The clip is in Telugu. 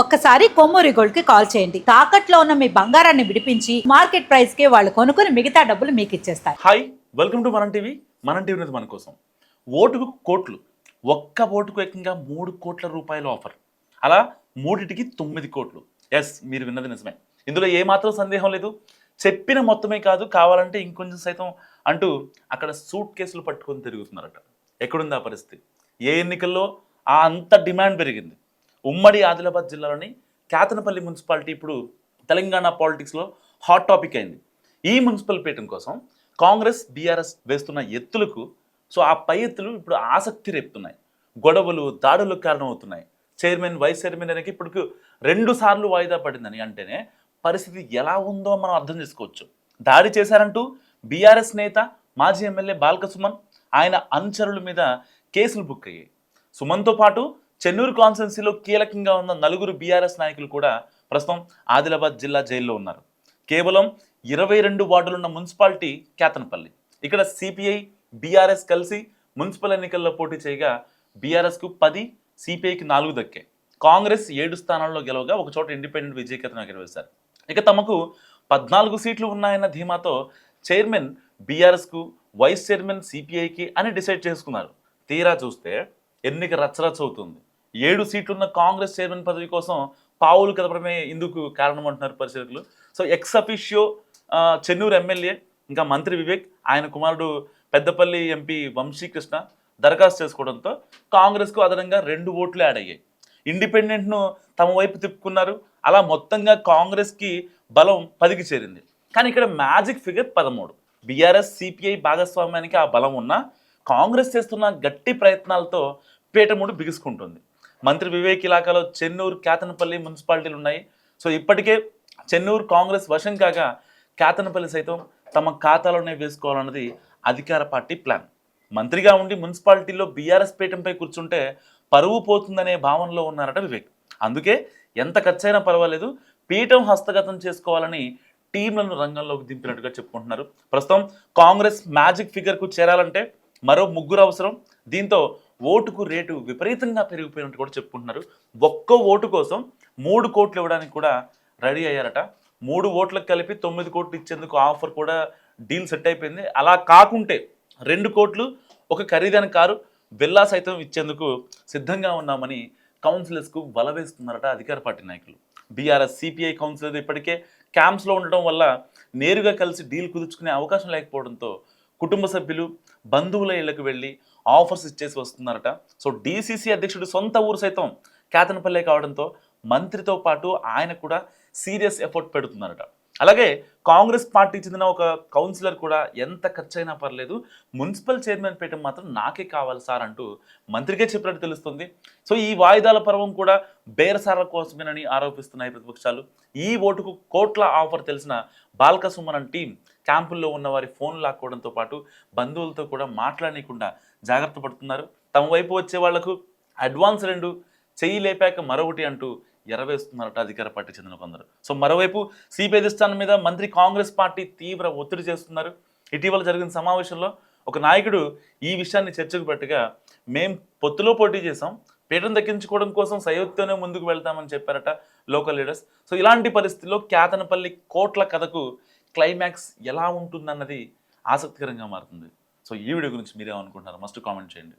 ఒక్కసారి కొమ్మూరి గోల్డ్కి కాల్ చేయండి. తాకట్లో ఉన్న మీ బంగారాన్ని విడిపించి మార్కెట్ ప్రైస్కి వాళ్ళు కొనుక్కుని మిగతా డబ్బులు మీకు ఇచ్చేస్తారు. Hi welcome to Manam TV. Manam TV అనేది మన కోసం. ఓటుకు కోట్లు. ఒక్క ఓటుకు ఏకంగా మూడు కోట్ల రూపాయల ఆఫర్. అలా మూడిటికి తొమ్మిది కోట్లు. ఎస్ మీరు విన్నది నిజమే. ఇందులో ఏమాత్రం సందేహం లేదు. చెప్పిన మొత్తమే కాదు కావాలంటే ఇంకొంచెం సైతం అంటూ అక్కడ సూట్ కేసులు పట్టుకొని తిరుగుతున్నారట. ఎక్కడుంది ఆ పరిస్థితి? ఏ ఎన్నికల్లో ఆ అంత డిమాండ్ పెరిగింది? ఉమ్మడి ఆదిలాబాద్ జిల్లాలోని కేతనపల్లి మున్సిపాలిటీ ఇప్పుడు తెలంగాణ పాలిటిక్స్లో హాట్ టాపిక్ అయింది. ఈ మున్సిపల్ పీఠం కోసం కాంగ్రెస్ బీఆర్ఎస్ వేస్తున్న ఎత్తులకు సో ఆ పై ఎత్తులు ఇప్పుడు ఆసక్తి రేపుతున్నాయి. గొడవలు దాడులకు కారణమవుతున్నాయి. చైర్మన్ వైస్ చైర్మన్ అనేక ఇప్పుడు రెండు సార్లు వాయిదా పడిందని అంటేనే పరిస్థితి ఎలా ఉందో మనం అర్థం చేసుకోవచ్చు. దాడి చేశారంటూ బీఆర్ఎస్ నేత మాజీ ఎమ్మెల్యే బాల్క సుమన్ ఆయన అనుచరుల మీద కేసులు బుక్ అయ్యాయి. సుమన్తో పాటు చెన్నూరు కాన్స్టిట్యున్సీలో కీలకంగా ఉన్న నలుగురు బీఆర్ఎస్ నాయకులు కూడా ప్రస్తుతం ఆదిలాబాద్ జిల్లా జైల్లో ఉన్నారు. కేవలం ఇరవై రెండు వార్డులున్న మున్సిపాలిటీ కేతనపల్లి. ఇక్కడ సిపిఐ బీఆర్ఎస్ కలిసి మున్సిపల్ ఎన్నికల్లో పోటీ చేయగా బీఆర్ఎస్కు పది సిపిఐకి నాలుగు దక్కాయి కాంగ్రెస్ ఏడు స్థానాల్లో గెలవగా ఒక చోట ఇండిపెండెంట్ విజయకేతనం ఎగరవేశారు. ఇక తమకు పద్నాలుగు సీట్లు ఉన్నాయన్న ధీమాతో చైర్మన్ బీఆర్ఎస్కు వైస్ చైర్మన్ సిపిఐకి అని డిసైడ్ చేసుకున్నారు. తీరా చూస్తే ఎన్నిక రచ్చరచ్చ అవుతుంది ఏడు సీట్లున్న కాంగ్రెస్ చైర్మన్ పదవి కోసం పావులు కదపడమే ఇందుకు కారణం అంటున్నారు పరిశీలకులు. So ex officio Chennur MLA ఇంకా మంత్రి వివేక్ ఆయన కుమారుడు పెద్దపల్లి ఎంపీ వంశీకృష్ణ దరఖాస్తు చేసుకోవడంతో కాంగ్రెస్కు అదనంగా రెండు ఓట్లు యాడ్ అయ్యాయి. ఇండిపెండెంట్ను తమ వైపు తిప్పుకున్నారు. అలా మొత్తంగా కాంగ్రెస్కి బలం పదికి చేరింది. కానీ ఇక్కడ మ్యాజిక్ ఫిగర్ పదమూడు. బీఆర్ఎస్ సిపిఐ భాగస్వామ్యానికి ఆ బలం ఉన్నా కాంగ్రెస్ చేస్తున్న గట్టి ప్రయత్నాలతో పీఠముడు బిగుసుకుంటుంది. మంత్రి వివేక్ ఇలాకాలో చెన్నూరు కేతనపల్లి మున్సిపాలిటీలు ఉన్నాయి. సో ఇప్పటికే చెన్నూరు కాంగ్రెస్ వశం కాగా కేతనపల్లి సైతం తమ ఖాతాలోనే వేసుకోవాలన్నది అధికార పార్టీ ప్లాన్. మంత్రిగా ఉండి మున్సిపాలిటీలో బీఆర్ఎస్ పీఠంపై కూర్చుంటే పరువు పోతుందనే భావనలో ఉన్నారట వివేక్. అందుకే ఎంత ఖర్చైనా పర్వాలేదు పీఠం హస్తగతం చేసుకోవాలని టీంలను రంగంలోకి దింపినట్టుగా చెప్పుకుంటున్నారు. ప్రస్తుతం కాంగ్రెస్ మ్యాజిక్ ఫిగర్కు చేరాలంటే మరో ముగ్గురు అవసరం. దీంతో ఓటుకు రేటు విపరీతంగా పెరిగిపోయినట్టు కూడా చెప్పుకుంటున్నారు. ఒక్కో ఓటు కోసం మూడు కోట్లు ఇవ్వడానికి కూడా రెడీ అయ్యారట. మూడు ఓట్లకు కలిపి తొమ్మిది కోట్లు ఇచ్చేందుకు ఆఫర్ కూడా డీల్ సెట్ అయిపోయింది. అలా కాకుంటే రెండు కోట్లు ఒక ఖరీదైన కారు బిల్లా సైతం ఇచ్చేందుకు సిద్ధంగా ఉన్నామని కౌన్సిలర్స్కు బల వేస్తున్నారట అధికార పార్టీ నాయకులు. బీఆర్ఎస్ సిపిఐ కౌన్సిలర్ ఇప్పటికే క్యాంప్స్లో ఉండడం వల్ల నేరుగా కలిసి డీల్ కుదుర్చుకునే అవకాశం లేకపోవడంతో కుటుంబ సభ్యులు బంధువుల ఇళ్ళకు వెళ్ళి ఆఫర్స్ ఇచ్చేసి వస్తున్నారట. సో డీసీసీ అధ్యక్షుడు సొంత ఊరు సైతం కేతనపల్లె కావడంతో మంత్రితో పాటు ఆయన కూడా సీరియస్ ఎఫర్ట్ పెడుతున్నారట. అలాగే కాంగ్రెస్ పార్టీ చెందిన ఒక కౌన్సిలర్ కూడా ఎంత ఖర్చైనా పర్లేదు మున్సిపల్ చైర్మన్ పీఠం మాత్రం నాకే కావాలి సార్ అంటూ మంత్రికే చెప్పినట్టు తెలుస్తుంది. సో ఈ వాయిదాల పర్వం కూడా బేరసార్ల కోసమేనని ఆరోపిస్తున్నాయి ప్రతిపక్షాలు. ఈ ఓటుకు కోట్ల ఆఫర్ తెలిసిన బాల్క సుమన్ టీం క్యాంపుల్లో ఉన్న వారి ఫోన్ లాక్కోవడంతో పాటు బంధువులతో కూడా మాట్లాడనీయకుండా జాగ్రత్త పడుతున్నారు. తమ వైపు వచ్చే వాళ్ళకు అడ్వాన్స్ రెండు చెయ్యి లేపాక మరొకటి అంటూ ఎరవేస్తున్నారట అధికార పార్టీ చెందిన కొందరు. సో మరోవైపు సిపిఐ అధిష్టానం మీద మంత్రి కాంగ్రెస్ పార్టీ తీవ్ర ఒత్తిడి చేస్తున్నారు. ఇటీవల జరిగిన సమావేశంలో ఒక నాయకుడు ఈ విషయాన్ని చర్చకు పెట్టగా మేం పొత్తులో పోటీ చేసాం పీఠం దక్కించుకోవడం కోసం సయోధ్యతోనే ముందుకు వెళ్తామని చెప్పారట లోకల్ లీడర్స్. సో ఇలాంటి పరిస్థితుల్లో కేతనపల్లి కోట్ల కథకు క్లైమాక్స్ ఎలా ఉంటుందన్నది ఆసక్తికరంగా మారుతుంది. సో ఈ వీడియో గురించి మీరేమనుకుంటున్నారు? మస్ట్ కామెంట్ చేయండి.